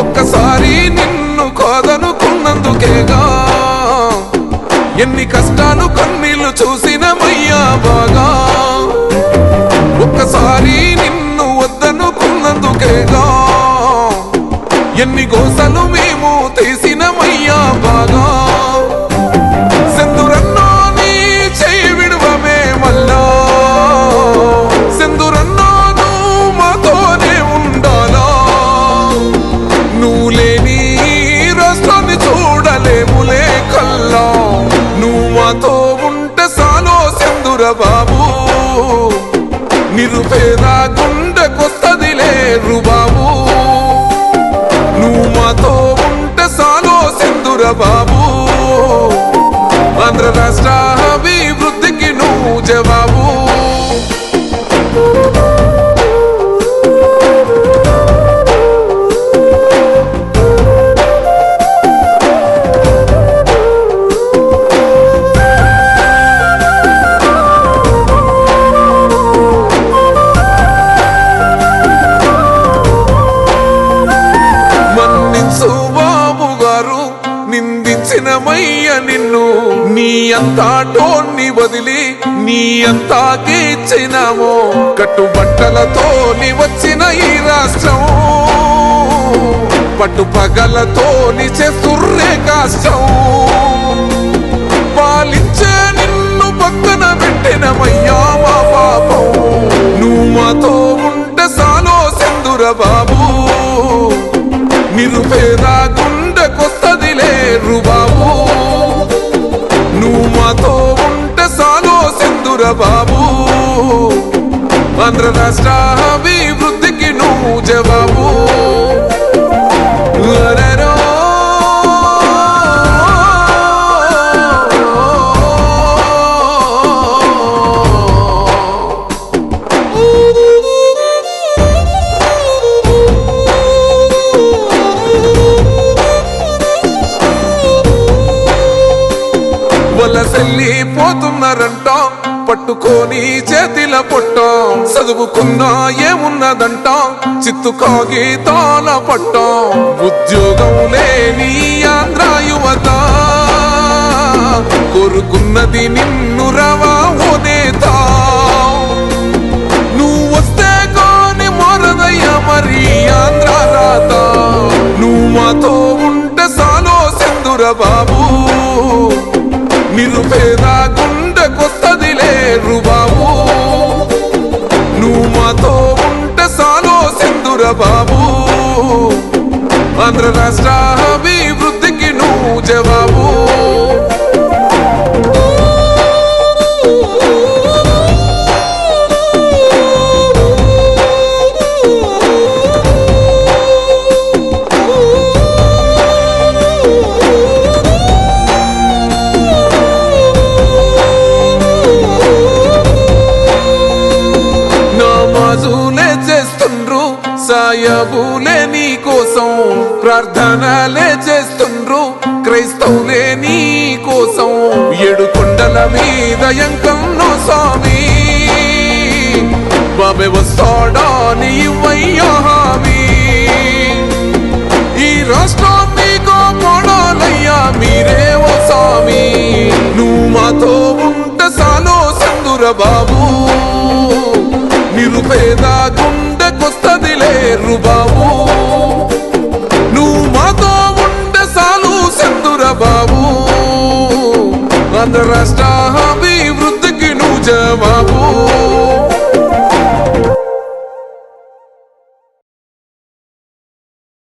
ఒక్కసారి నిన్ను కోదనుకున్నందుకేగా? ఎన్ని కష్టాలు కన్నీళ్ళు చూసినమయ్యా బాగా? ఒక్కసారి నిన్ను వద్దనుకున్నందుకేగా? ఎన్ని గోసలు మేము తీసినమయ్యా పేరు నిరుపేద గుండెకొస్తదిలే బాబు. నువ్వు మాతో ఉంటే సాలో సింధుర బాబు. సుబాబు గారు నిందించిన మయ్య నిన్ను నీ అంతా టోన్ని వదిలి నీ అంతా గీచినామో కట్టుబట్టలతో వచ్చిన ఈ రాష్ట్రం. పట్టు పగలతో నిచే సుర్రే కాష్టం పాలించే నిన్ను పక్కన పెట్టినమయ్యా మా పాపం. నువ్వు మాతో ఉంటే సాలో సింధుర బాబు. నిరుపేద గుండెకొస్తదిలే రుబాబు నువ్వు మాతో ఉంటే సాలో సింధుర బాబు. ఆంధ్ర రాష్ట్ర పోతున్నారంట. పట్టుకొని చేతిల పొట్ట. చదువుకున్నా ఏమున్నదంట. చిత్తు కాగితాల పట్ట. ఉద్యోగం లేని ఆంధ్ర యువత. కోరుకున్నది నిన్ను రవా ఓ నేత నువ్వు వస్తే కాని మారదయ్యా మరి ఆంధ్ర రాత. నువ్వు మాతో ఉంటే సాలో సింధుర బాబు. నిరుపేద సెందుర బాబు? ఆంధ్ర రాష్ట్ర అభివృద్ధికి నువ్వు జవాబు. చేస్తుండ్రు నీ కోసం ప్రార్థనలే చేస్తుండ్రు. క్రైస్తవులే నీ కోసం ఏడు కొండల మీద ఎంకన్ను స్వామి. బాబే వస్తాడా నీ ఇవ్వయ్యా హామీ. ఈ రాష్ట్రం మీకో పొడాలయ్యా మీరే ఓ స్వామి. నువ్వు మాతో ఉంట సాలో సందుర బాబు. బాబు. నువ్వు మాతో ఉండే సాలు సందుర బాబు. ఆంధ్ర రాష్ట్ర అభివృద్ధికి నువ్వు జవాబు